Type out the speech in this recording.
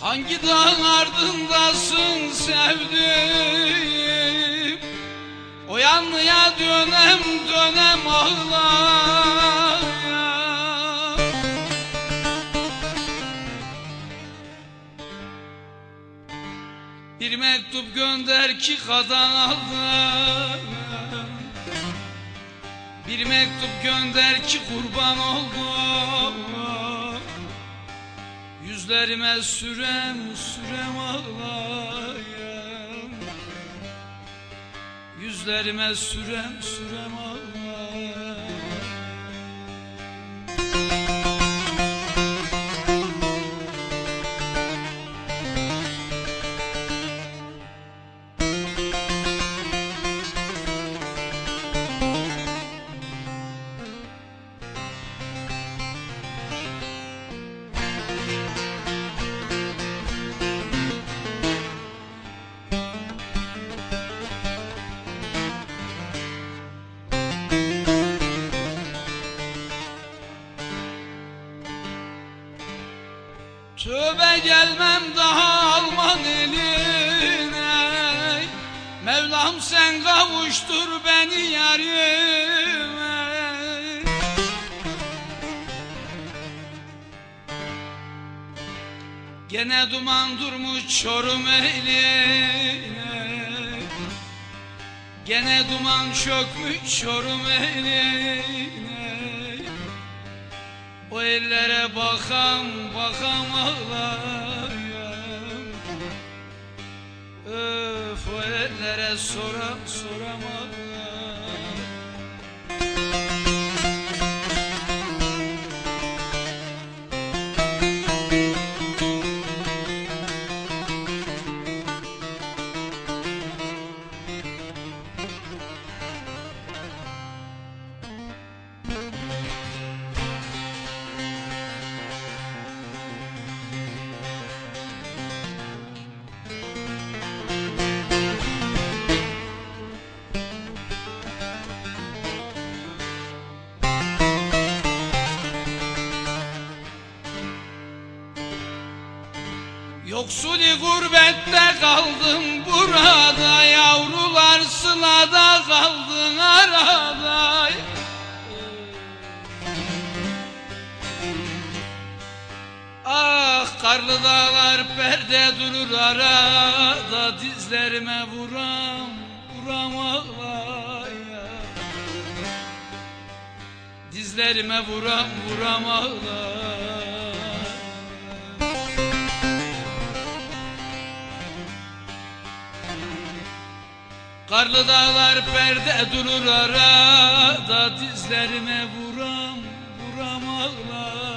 Hangi dağın ardındasın sevdim O yanlıya dönem dönem ağlar Bir mektup gönder ki kadan aldım. Bir mektup gönder ki kurban oldum Yüzlerime sürem sürem ağlayım Yüzlerime sürem sürem ağlayım Tövbe gelmem daha Alman eline. Mevlam sen kavuştur beni yarime. Gene duman durmuş çorum eline. Gene duman çökmüş çorum eline o ellere bakam bakam ağlayam. Öf o ellere soram soram ağlayam Yoksuli gurbette kaldım burada Yavrular sılada kaldın arada. Ah karlı dağlar perde durur arada Dizlerime vuram vuram ağlaya. Dizlerime vuram vuram ağlaya Karlı dağlar perde durur arada Dizlerime vuram vuram ağlar